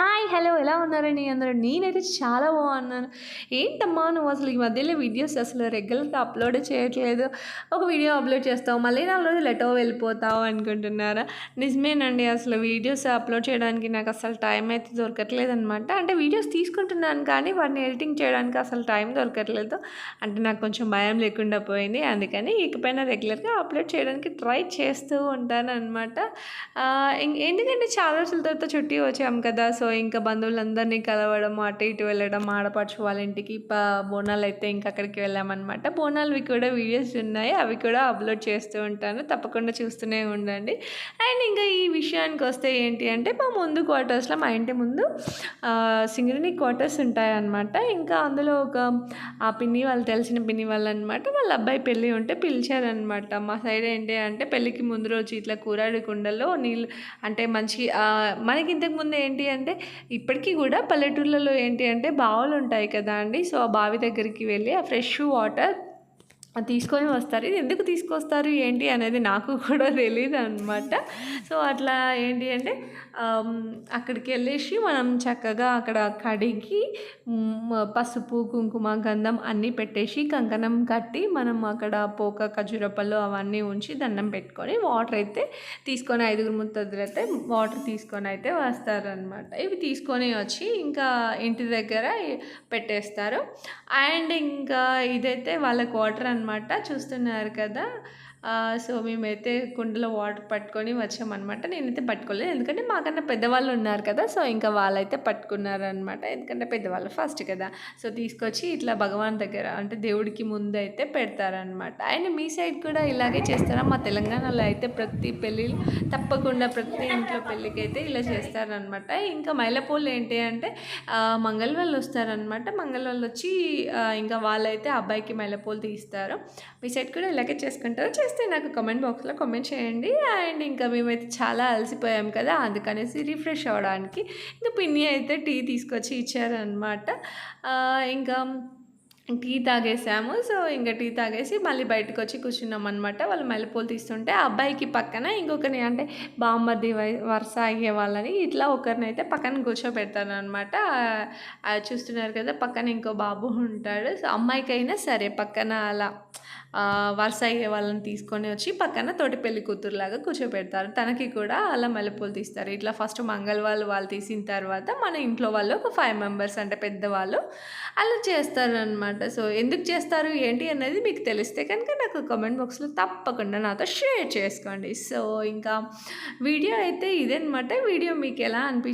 Hi. Hello ఎలా ఉన్నారండి అందరూ? నేనైతే చాలా బాగున్నాను. ఏంటమ్మా నువ్వు అసలు ఈ మధ్యలో వీడియోస్ అసలు రెగ్యులర్గా అప్లోడ్ చేయట్లేదు. ఒక వీడియో అప్లోడ్ చేస్తావు మళ్ళీ నాలుగు రోజులు ఎటో వెళ్ళిపోతావు అనుకుంటున్నారా? నిజమేనండి అసలు వీడియోస్ అప్లోడ్ చేయడానికి నాకు అసలు టైం అయితే దొరకట్లేదు అనమాట అంటే వీడియోస్ తీసుకుంటున్నాను కానీ వాటిని ఎడిటింగ్ చేయడానికి అసలు టైం దొరకట్లేదు. అంటే నాకు కొంచెం భయం లేకుండా పోయింది. అందుకని ఇకపైన రెగ్యులర్గా అప్లోడ్ చేయడానికి ట్రై చేస్తూ ఉంటాను అనమాట ఎందుకంటే చాలా రోజుల తర్వాత చుట్టి వచ్చాము కదా సో ఇంకా బంధువులందరినీ కలవడం అటు ఇటు వెళ్ళడం ఆడపడుచు వాళ్ళ ఇంటికి బోనాలు అయితే ఇంకా అక్కడికి వెళ్ళామన్నమాట. బోనాలవి కూడా వీడియోస్ ఉన్నాయి అవి కూడా అప్లోడ్ చేస్తూ ఉంటాను. తప్పకుండా చూస్తూనే ఉండండి. అండ్ ఇంకా ఈ విషయానికి వస్తే ఏంటి అంటే మా ముందు క్వార్టర్స్లో మా ఇంటి ముందు సింగరేణి క్వార్టర్స్ ఉంటాయన్నమాట. ఇంకా అందులో ఒక ఆ పిన్ని వాళ్ళు తెలిసిన పిన్ని వాళ్ళు అనమాట వాళ్ళ అబ్బాయి పెళ్ళి ఉంటే పిలిచారనమాట మా సైడ్ ఏంటి అంటే పెళ్ళికి ముందు రోజు ఇట్లా కూరాడి కుండలో నీళ్ళు అంటే మంచి మనకి ఇంతకుముందు ఏంటి అంటే ఇప్పటికీ కూడా పల్లెటూర్లలో ఏంటి అంటే బావులు ఉంటాయి కదా అండి. సో ఆ బావి దగ్గరికి వెళ్ళి ఆ ఫ్రెష్ వాటర్ తీసుకొని వస్తారు. ఇది ఎందుకు తీసుకొస్తారు? ఏంటి? అనేది నాకు కూడా తెలియదు అనమాట సో అట్లా ఏంటి అంటే అక్కడికి వెళ్ళేసి మనం చక్కగా అక్కడ కడిగి పసుపు కుంకుమ గంధం అన్నీ పెట్టేసి కంకణం కట్టి మనం అక్కడ పోక ఖజురపళ్ళు అవన్నీ ఉంచి దండం పెట్టుకొని వాటర్ అయితే తీసుకొని ఐదుగురు ముత్తదులు అయితే వాటర్ తీసుకొని అయితే వస్తారనమాట ఇవి తీసుకొని వచ్చి ఇంకా ఇంటి దగ్గర పెట్టేస్తారు. అండ్ ఇంకా ఇదైతే వాళ్ళకి వాటర్ అనమాట చూస్తున్నారు కదా. సో మేమైతే కుండలో వాటర్ పట్టుకొని వచ్చామన్నమాట. నేనైతే పట్టుకోలేదు. ఎందుకంటే మాకన్నా పెద్దవాళ్ళు ఉన్నారు కదా సో ఇంకా వాళ్ళైతే పట్టుకున్నారనమాట ఎందుకంటే పెద్దవాళ్ళు ఫస్ట్ కదా. సో తీసుకొచ్చి ఇట్లా భగవాన్ దగ్గర అంటే దేవుడికి ముందు అయితే పెడతారనమాట అండ్ మీ సైడ్ కూడా ఇలాగే చేస్తారా? మా తెలంగాణలో అయితే ప్రతి పెళ్ళి తప్పకుండా ప్రతి ఇంట్లో పెళ్ళికి అయితే ఇలా చేస్తారనమాట ఇంకా మైలపూలు ఏంటి అంటే మంగళ వాళ్ళు వస్తారనమాట మంగళ వాళ్ళు వచ్చి ఇంకా వాళ్ళైతే అబ్బాయికి మైలపూలు తీస్తారు. మీ సైడ్ కూడా ఇలాగే చేసుకుంటారు? చేస్తే నాకు కమెంట్ బాక్స్లో కమెంట్ చేయండి. అండ్ ఇంకా మేమైతే చాలా అలసిపోయాం కదా అందుకనేసి రిఫ్రెష్ అవ్వడానికి ఇంకా పిన్ని అయితే టీ తీసుకొచ్చి ఇచ్చారనమాట ఇంకా టీ తాగేసాము. సో ఇంకా టీ తాగేసి మళ్ళీ బయటకు వచ్చి కూర్చున్నాం అనమాట వాళ్ళు మల్లెపూలు తీస్తుంటే ఆ అబ్బాయికి పక్కన ఇంకొకరిని అంటే బామ్మది వరుస అయ్యే వాళ్ళని ఇట్లా ఒకరిని అయితే పక్కన కూర్చోబెడతాను అనమాట చూస్తున్నారు కదా పక్కన ఇంకో బాబు ఉంటాడు. సో అమ్మాయికైనా సరే పక్కన అలా వరుస అయ్యే వాళ్ళని తీసుకొని వచ్చి పక్కన తోటి పెళ్ళి కూతురులాగా కూర్చోపెడతారు తనకి కూడా అలా మల్లెపూలు తీస్తారు. ఇట్లా ఫస్ట్ మంగళవాళ్ళు వాళ్ళు వాళ్ళు తీసిన తర్వాత మన ఇంట్లో వాళ్ళు ఒక ఫైవ్ మెంబర్స్ అంటే పెద్దవాళ్ళు అలా చేస్తారు అనమాట సో ఎందుకు చేస్తారు? ఏంటి అనేది మీకు తెలిస్తే కనుక నాకు కామెంట్ బాక్స్లో తప్పకుండా నాతో షేర్ చేసుకోండి. సో ఇంకా వీడియో అయితే ఇదనమాట వీడియో మీకు ఎలా అనిపించింది